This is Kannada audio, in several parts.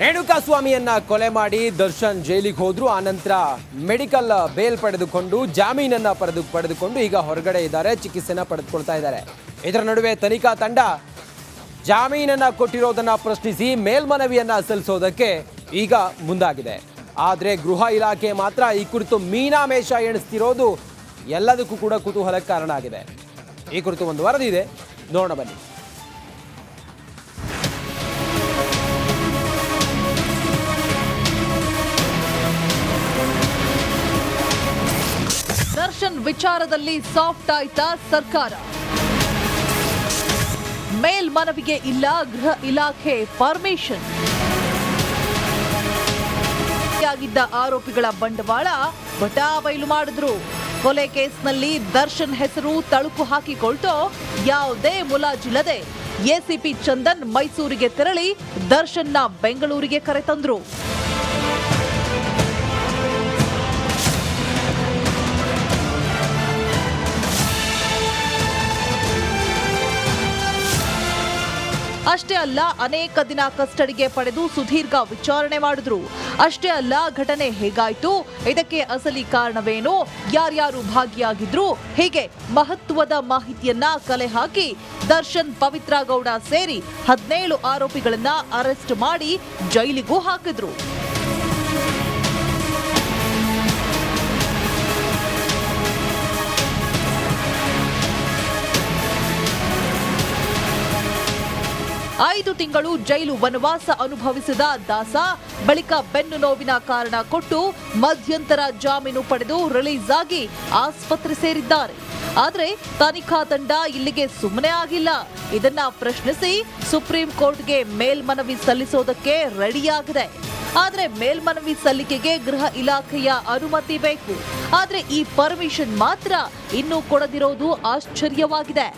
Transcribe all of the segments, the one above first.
ರೇಣುಕಾ ಸ್ವಾಮಿಯನ್ನ ಕೊಲೆ ಮಾಡಿ ದರ್ಶನ್ ಜೈಲಿಗೆ ಹೋದ್ರು. ಆನಂತರ ಮೆಡಿಕಲ್ ಬೇಲ್ ಪಡೆದುಕೊಂಡು, ಜಾಮೀನನ್ನ ಪಡೆದು, ಪಡೆದುಕೊಂಡು ಈಗ ಹೊರಗಡೆ ಇದ್ದಾರೆ ಚಿಕಿತ್ಸೆನ ಪಡೆದುಕೊಳ್ತಾ ಇದ್ದಾರೆ. ಇದರ ನಡುವೆ ತನಿಖಾ ತಂಡ ಜಾಮೀನನ್ನ ಕೊಟ್ಟಿರೋದನ್ನ ಪ್ರಶ್ನಿಸಿ ಮೇಲ್ಮನವಿಯನ್ನ ಸಲ್ಲಿಸೋದಕ್ಕೆ ಈಗ ಮುಂದಾಗಿದೆ. ಆದರೆ ಗೃಹ ಇಲಾಖೆ ಮಾತ್ರ ಈ ಕುರಿತು ಮೀನಾಮೇಷ ಎಣಿಸ್ತಿರೋದು ಎಲ್ಲದಕ್ಕೂ ಕೂಡ ಕುತೂಹಲಕ್ಕೆ ಕಾರಣ ಆಗಿದೆ. ಈ ಕುರಿತು ಒಂದು ವರದಿ ಇದೆ. ನೋಡೋಣ ಬನ್ನಿ. ವಿಚಾರದಲ್ಲಿ ಸಾಫ್ಟ್ ಆಯ್ತಾ ಸರ್ಕಾರ? ಮೇಲ್ಮನವಿಗೆ ಇಲ್ಲ, ಗೃಹ ಇಲಾಖೆ ಪರ್ಮಿಷನ್. ಆಗಿದ್ದ ಆರೋಪಿಗಳ ಬಂಡವಾಳ ಬಟಾಬೈಲು ಮಾಡಿದ್ರು. ಕೊಲೆ ಕೇಸ್ನಲ್ಲಿ ದರ್ಶನ್ ಹೆಸರು ತಳುಕು ಹಾಕಿಕೊಳ್ತು ಯಾವುದೇ ಮುಲಾಜಿಲ್ಲದೆ ಎಸಿಪಿ ಚಂದನ್ ಮೈಸೂರಿಗೆ ತೆರಳಿ ದರ್ಶನ್ನ ಬೆಂಗಳೂರಿಗೆ ಕರೆತಂದ್ರು ಅಷ್ಟೇ ಅಲ್ಲ ಅನೇಕ ದಿನ ಕಸ್ಟಡಿಗೆ ಪಡೆದು ಸುದೀರ್ಘ ವಿಚಾರಣೆ ಮಾಡಿದ್ರು. ಅಷ್ಟೇ ಅಲ್ಲ ಘಟನೆ ಹೇಗಾಯ್ತು? ಇದಕ್ಕೆ ಅಸಲಿ ಕಾರಣವೇನು? ಯಾರ್ಯಾರು ಭಾಗಿಯಾಗಿದ್ರು? ಹೀಗೆ ಮಹತ್ವದ ಮಾಹಿತಿಯನ್ನ ಕಲೆ ಹಾಕಿ ದರ್ಶನ್ ಪವಿತ್ರ ಗೌಡ ಸೇರಿ ಹದಿನೇಳು ಆರೋಪಿಗಳನ್ನ ಅರೆಸ್ಟ್ ಮಾಡಿ ಜೈಲಿಗೂ ಹಾಕಿದ್ರು. ಐದು ತಿಂಗಳು ಜೈಲು ವನವಾಸ ಅನುಭವಿಸಿದ ದಾಸ, ಬಳಿಕ ಬೆನ್ನು ನೋವಿನ ಕಾರಣ ಕೊಟ್ಟು ಮಧ್ಯಂತರ ಜಾಮೀನು ಪಡೆದು ರಿಲೀಸ್ ಆಗಿ ಆಸ್ಪತ್ರೆ ಸೇರಿದ್ದಾರೆ. ಆದರೆ ತನಿಖಾ ತಂಡ ಇಲ್ಲಿಗೆ ಸುಮ್ಮನೆ ಆಗಿಲ್ಲ. ಇದನ್ನ ಪ್ರಶ್ನಿಸಿ ಸುಪ್ರೀಂ ಕೋರ್ಟ್ಗೆ ಮೇಲ್ಮನವಿ ಸಲ್ಲಿಸೋದಕ್ಕೆ ರೆಡಿಯಾಗಿದೆ. ಆದರೆ ಮೇಲ್ಮನವಿ ಸಲ್ಲಿಕೆಗೆ ಗೃಹ ಇಲಾಖೆಯ ಅನುಮತಿ ಬೇಕು. ಆದರೆ ಈ ಪರ್ಮಿಷನ್ ಮಾತ್ರ ಇನ್ನೂ ಕೊಡದಿರೋದು ಆಶ್ಚರ್ಯವಾಗಿದೆ.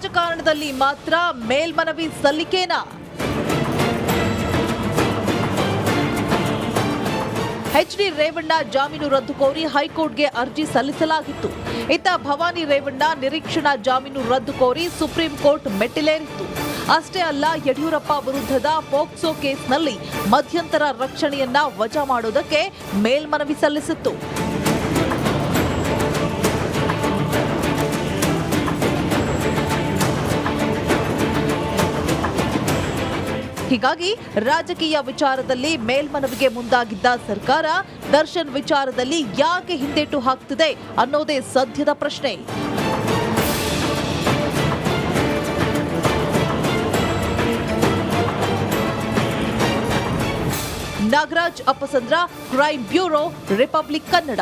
ರಾಜಕಾರಣದಲ್ಲಿ ಮಾತ್ರ ಮೇಲ್ಮನವಿ ಸಲ್ಲಿಕೆನಾ? ಎಚ್ ಡಿ ರೇವಣ್ಣ ಜಾಮೀನು ರದ್ದು ಕೋರಿ ಹೈಕೋರ್ಟ್ಗೆ ಅರ್ಜಿ ಸಲ್ಲಿಸಲಾಗಿತ್ತು. ಇತ್ತ ಭವಾನಿ ರೇವಣ್ಣ ನಿರೀಕ್ಷಣಾ ಜಾಮೀನು ರದ್ದು ಕೋರಿ ಸುಪ್ರೀಂ ಕೋರ್ಟ್ ಮೆಟ್ಟಿಲೇರಿತ್ತು. ಅಷ್ಟೇ ಅಲ್ಲ, ಯಡಿಯೂರಪ್ಪ ವಿರುದ್ಧದ ಪೋಕ್ಸೋ ಕೇಸ್ನಲ್ಲಿ ಮಧ್ಯಂತರ ರಕ್ಷಣೆಯನ್ನ ವಜಾ ಮಾಡೋದಕ್ಕೆ ಮೇಲ್ಮನವಿ ಸಲ್ಲಿಸಿತ್ತು. ಹೀಗಾಗಿ ರಾಜಕೀಯ ವಿಚಾರದಲ್ಲಿ ಮೇಲ್ಮನವಿಗೆ ಮುಂದಾಗಿದ್ದ ಸರ್ಕಾರ ದರ್ಶನ್ ವಿಚಾರದಲ್ಲಿ ಯಾಕೆ ಹಿಂದೇಟು ಹಾಕ್ತಿದೆ ಅನ್ನೋದೇ ಸದ್ಯದ ಪ್ರಶ್ನೆ. Nagaraj Appasandra crime bureau, Republic Kannada.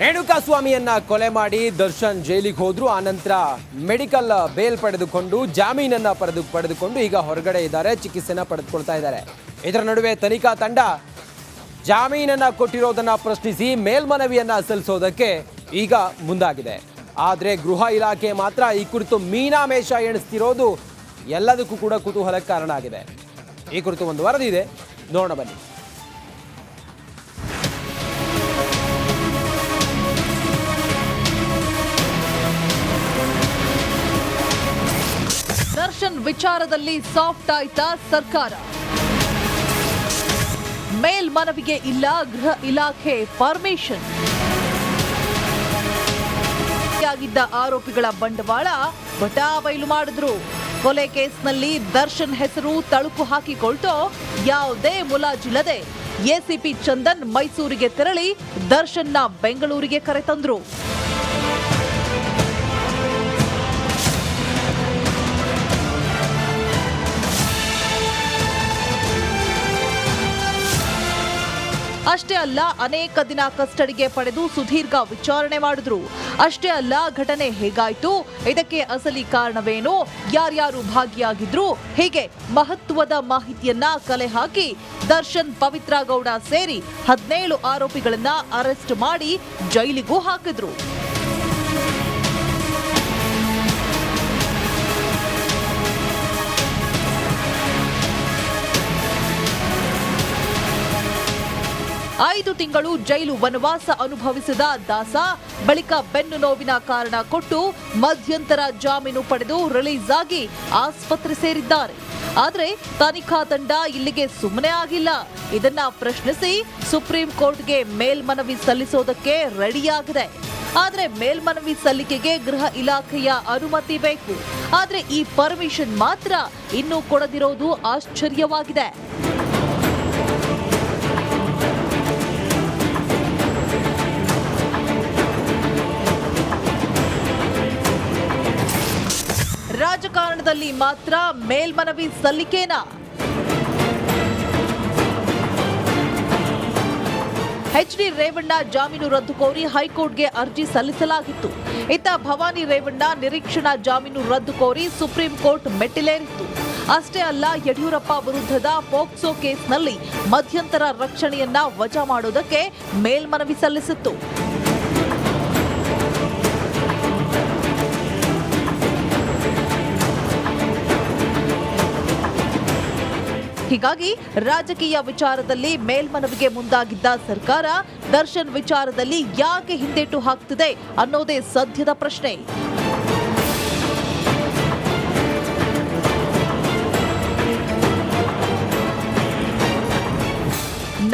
Renuka ಸ್ವಾಮಿಯನ್ನ ಕೊಲೆ ಮಾಡಿ ದರ್ಶನ್ ಜೈಲಿಗೆ ಹೋದ್ರು, ಆನಂತರ ಮೆಡಿಕಲ್ ಬೇಲ್ ಪಡೆದುಕೊಂಡು, ಜಾಮೀನನ್ನ ಪಡೆದು, ಪಡೆದುಕೊಂಡು ಈಗ ಹೊರಗಡೆ ಇದ್ದಾರೆ ಚಿಕಿತ್ಸೆನ ಪಡೆದುಕೊಳ್ತಾ ಇದ್ದಾರೆ. ಇದರ ನಡುವೆ ತನಿಖಾ ತಂಡ ಜಾಮೀನನ್ನ ಕೊಟ್ಟಿರೋದನ್ನ ಪ್ರಶ್ನಿಸಿ ಮೇಲ್ಮನವಿಯನ್ನ ಸಲ್ಲಿಸೋದಕ್ಕೆ ಈಗ ಮುಂದಾಗಿದೆ. ಆದರೆ ಗೃಹ ಇಲಾಖೆ ಮಾತ್ರ ಈ ಕುರಿತು ಮೀನಾಮೇಷ ಎಣಿಸ್ತಿರೋದು ಎಲ್ಲದಕ್ಕೂ ಕೂಡ ಕುತೂಹಲಕ್ಕೆ ಕಾರಣ ಆಗಿದೆ. ಈ ಕುರಿತು ಒಂದು ವರದಿ ಇದೆ. ನೋಡೋಣ ಬನ್ನಿ. ವಿಚಾರದಲ್ಲಿ ಸಾಫ್ಟ್ ಆಯ್ತಾ ಸರ್ಕಾರ? ಮೇಲ್ಮನವಿಗೆ ಇಲ್ಲ, ಗೃಹ ಇಲಾಖೆ ಪರ್ಮಿಷನ್. ಆಗಿದ್ದ ಆರೋಪಿಗಳ ಬಂಡವಾಳ ಬಟಾಬೈಲು ಮಾಡಿದ್ರು. ಕೊಲೆ ಕೇಸ್ನಲ್ಲಿ ದರ್ಶನ್ ಹೆಸರು ತಳುಕು ಹಾಕಿಕೊಳ್ತೋ ಯಾವುದೇ ಮುಲಾಜಿಲ್ಲದೆ ಎಸಿಪಿ ಚಂದನ್ ಮೈಸೂರಿಗೆ ತೆರಳಿ ದರ್ಶನ್ನ ಬೆಂಗಳೂರಿಗೆ ಕರೆತಂದ್ರು ಅಷ್ಟೇ ಅಲ್ಲ ಅನೇಕ ದಿನ ಕಸ್ಟಡಿಗೆ ಪಡೆದು ಸುದೀರ್ಘ ವಿಚಾರಣೆ ಮಾಡಿದ್ರು. ಅಷ್ಟೇ ಅಲ್ಲ ಘಟನೆ ಹೇಗಾಯ್ತು? ಇದಕ್ಕೆ ಅಸಲಿ ಕಾರಣವೇನು? ಯಾರ್ಯಾರು ಭಾಗಿಯಾಗಿದ್ರು? ಹೀಗೆ ಮಹತ್ವದ ಮಾಹಿತಿಯನ್ನ ಕಲೆ ಹಾಕಿ ದರ್ಶನ್ ಪವಿತ್ರ ಗೌಡ ಸೇರಿ ಹದಿನೇಳು ಆರೋಪಿಗಳನ್ನ ಅರೆಸ್ಟ್ ಮಾಡಿ ಜೈಲಿಗೂ ಹಾಕಿದ್ರು. ಐದು ತಿಂಗಳು ಜೈಲು ವನವಾಸ ಅನುಭವಿಸಿದ ದಾಸ, ಬಳಿಕ ಬೆನ್ನು ನೋವಿನ ಕಾರಣ ಕೊಟ್ಟು ಮಧ್ಯಂತರ ಜಾಮೀನು ಪಡೆದು ರಿಲೀಸ್ ಆಗಿ ಆಸ್ಪತ್ರೆ ಸೇರಿದ್ದಾರೆ. ಆದರೆ ತನಿಖಾ ತಂಡ ಇಲ್ಲಿಗೆ ಸುಮ್ಮನೆ ಆಗಿಲ್ಲ. ಇದನ್ನ ಪ್ರಶ್ನಿಸಿ ಸುಪ್ರೀಂ ಕೋರ್ಟ್ಗೆ ಮೇಲ್ಮನವಿ ಸಲ್ಲಿಸೋದಕ್ಕೆ ರೆಡಿಯಾಗಿದೆ. ಆದರೆ ಮೇಲ್ಮನವಿ ಸಲ್ಲಿಕೆಗೆ ಗೃಹ ಇಲಾಖೆಯ ಅನುಮತಿ ಬೇಕು. ಆದರೆ ಈ ಪರ್ಮಿಷನ್ ಮಾತ್ರ ಇನ್ನೂ ಕೊಡದಿರೋದು ಆಶ್ಚರ್ಯವಾಗಿದೆ. ರಾಜಕಾರಣದಲ್ಲಿ ಮಾತ್ರ ಮೇಲ್ಮನವಿ ಸಲ್ಲಿಕೆನಾ? ಎಚ್ ಡಿ ರೇವಣ್ಣ ಜಾಮೀನು ರದ್ದು ಕೋರಿ ಹೈಕೋರ್ಟ್ಗೆ ಅರ್ಜಿ ಸಲ್ಲಿಸಲಾಗಿತ್ತು. ಇತ್ತ ಭವಾನಿ ರೇವಣ್ಣ ನಿರೀಕ್ಷಣಾ ಜಾಮೀನು ರದ್ದು ಕೋರಿ ಸುಪ್ರೀಂ ಕೋರ್ಟ್ ಮೆಟ್ಟಿಲೇರಿತ್ತು. ಅಷ್ಟೇ ಅಲ್ಲ, ಯಡಿಯೂರಪ್ಪ ವಿರುದ್ಧದ ಪೋಕ್ಸೋ ಕೇಸ್ನಲ್ಲಿ ಮಧ್ಯಂತರ ರಕ್ಷಣೆಯನ್ನ ವಜಾ ಮಾಡೋದಕ್ಕೆ ಮೇಲ್ಮನವಿ ಸಲ್ಲಿಸಿತ್ತು. ಹೀಗಾಗಿ ರಾಜಕೀಯ ವಿಚಾರದಲ್ಲಿ ಮೇಲ್ಮನವಿಗೆ ಮುಂದಾಗಿದ್ದ ಸರ್ಕಾರ ದರ್ಶನ್ ವಿಚಾರದಲ್ಲಿ ಯಾಕೆ ಹಿಂದೇಟು ಹಾಕ್ತಿದೆ ಅನ್ನೋದೇ ಸದ್ಯದ ಪ್ರಶ್ನೆ.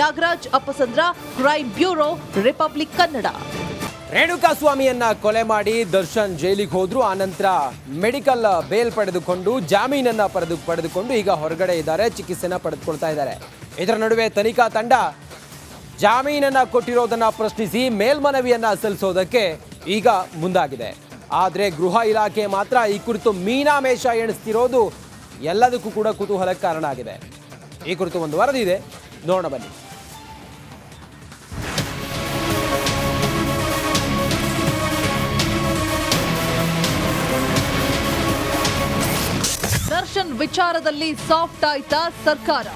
Nagaraj Appasandra crime bureau, Republic Kannada. Renuka ಸ್ವಾಮಿಯನ್ನ ಕೊಲೆ ಮಾಡಿ ದರ್ಶನ್ ಜೈಲಿಗೆ ಹೋದ್ರು, ಆನಂತರ ಮೆಡಿಕಲ್ ಬೇಲ್ ಪಡೆದುಕೊಂಡು, ಜಾಮೀನನ್ನ ಪಡೆದು, ಪಡೆದುಕೊಂಡು ಈಗ ಹೊರಗಡೆ ಇದ್ದಾರೆ, ಚಿಕಿತ್ಸೆನ ಪಡೆದುಕೊಳ್ತಾ ಇದ್ದಾರೆ. ಇದರ ನಡುವೆ ತನಿಖಾ ತಂಡ ಜಾಮೀನನ್ನ ಕೊಟ್ಟಿರೋದನ್ನ ಪ್ರಶ್ನಿಸಿ ಮೇಲ್ಮನವಿಯನ್ನ ಸಲ್ಲಿಸೋದಕ್ಕೆ ಈಗ ಮುಂದಾಗಿದೆ. ಆದರೆ ಗೃಹ ಇಲಾಖೆ ಮಾತ್ರ ಈ ಕುರಿತು ಮೀನಾಮೇಷ ಎಣಿಸ್ತಿರೋದು ಎಲ್ಲದಕ್ಕೂ ಕೂಡ ಕುತೂಹಲಕ್ಕೆ ಕಾರಣ ಆಗಿದೆ. ಈ ಕುರಿತು ಒಂದು ವರದಿ ಇದೆ. ನೋಡೋಣ ಬನ್ನಿ. ವಿಚಾರದಲ್ಲಿ ಸಾಫ್ಟ್ ಆಯ್ತಾ ಸರ್ಕಾರ.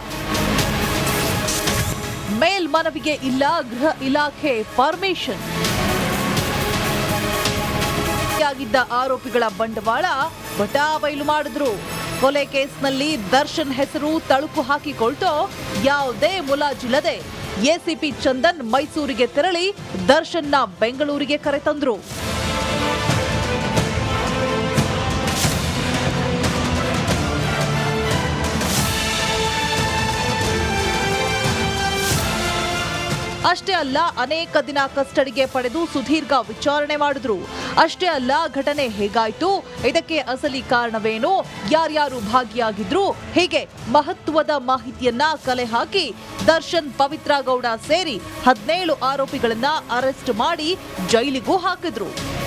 ಮೇಲ್ಮನವಿಗೆ ಇಲ್ಲ ಗೃಹ ಇಲಾಖೆ ಪರ್ಮಿಷನ್. ಆಗಿದ್ದ ಆರೋಪಿಗಳ ಬಂಡವಾಳ ಬಟಾಬೈಲು ಮಾಡಿದ್ರು. ಕೊಲೆ ಕೇಸ್ನಲ್ಲಿ ದರ್ಶನ್ ಹೆಸರು ತಳುಕು ಹಾಕಿಕೊಳ್ತೋ ಯಾವುದೇ ಮುಲಾಜಿಲ್ಲದೆ ಎಸಿಪಿ ಚಂದನ್ ಮೈಸೂರಿಗೆ ತೆರಳಿ ದರ್ಶನ್ನ ಬೆಂಗಳೂರಿಗೆ ಕರೆತಂದ್ರು. ಅಷ್ಟೇ ಅಲ್ಲ ಅನೇಕ ದಿನ ಕಸ್ಟಡಿಗೆ ಪಡೆದು ಸುದೀರ್ಘ ವಿಚಾರಣೆ ಮಾಡಿದ್ರು. ಅಷ್ಟೇ ಅಲ್ಲ ಘಟನೆ ಹೇಗಾಯ್ತು? ಇದಕ್ಕೆ ಅಸಲಿ ಕಾರಣವೇನು? ಯಾರ್ಯಾರು ಭಾಗಿಯಾಗಿದ್ರು? ಹೀಗೆ ಮಹತ್ವದ ಮಾಹಿತಿಯನ್ನ ಕಲೆ ಹಾಕಿ ದರ್ಶನ್ ಪವಿತ್ರ ಗೌಡ ಸೇರಿ ಹದಿನೇಳು ಆರೋಪಿಗಳನ್ನ ಅರೆಸ್ಟ್ ಮಾಡಿ ಜೈಲಿಗೂ ಹಾಕಿದ್ರು.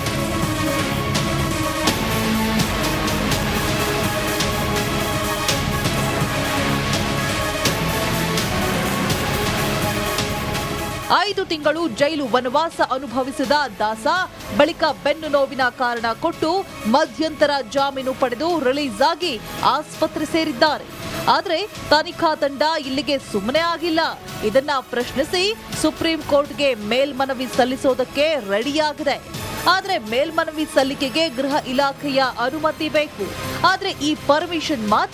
ತಿಂಗಳು ಜೈಲು ವನವಾಸ ಅನುಭವಿಸಿದ ದಾಸ, ಬಳಿಕ ಬೆನ್ನು ನೋವಿನ ಕಾರಣ ಕೊಟ್ಟು ಮಧ್ಯಂತರ ಜಾಮೀನು ಪಡೆದು ರಿಲೀಸ್ ಆಗಿ ಆಸ್ಪತ್ರೆ ಸೇರಿದ್ದಾರೆ. ಆದರೆ ತನಿಖಾ ತಂಡ ಇಲ್ಲಿಗೆ ಸುಮ್ಮನೆ ಆಗಿಲ್ಲ. ಇದನ್ನ ಪ್ರಶ್ನಿಸಿ ಸುಪ್ರೀಂ ಕೋರ್ಟ್ಗೆ ಮೇಲ್ಮನವಿ ಸಲ್ಲಿಸೋದಕ್ಕೆ ರೆಡಿಯಾಗಿದೆ. ಆದರೆ ಮೇಲ್ಮನವಿ ಸಲ್ಲಿಕೆಗೆ ಗೃಹ ಇಲಾಖೆಯ ಅನುಮತಿ ಬೇಕು. ಆದರೆ ಈ ಪರ್ಮಿಷನ್ ಮಾತ್ರ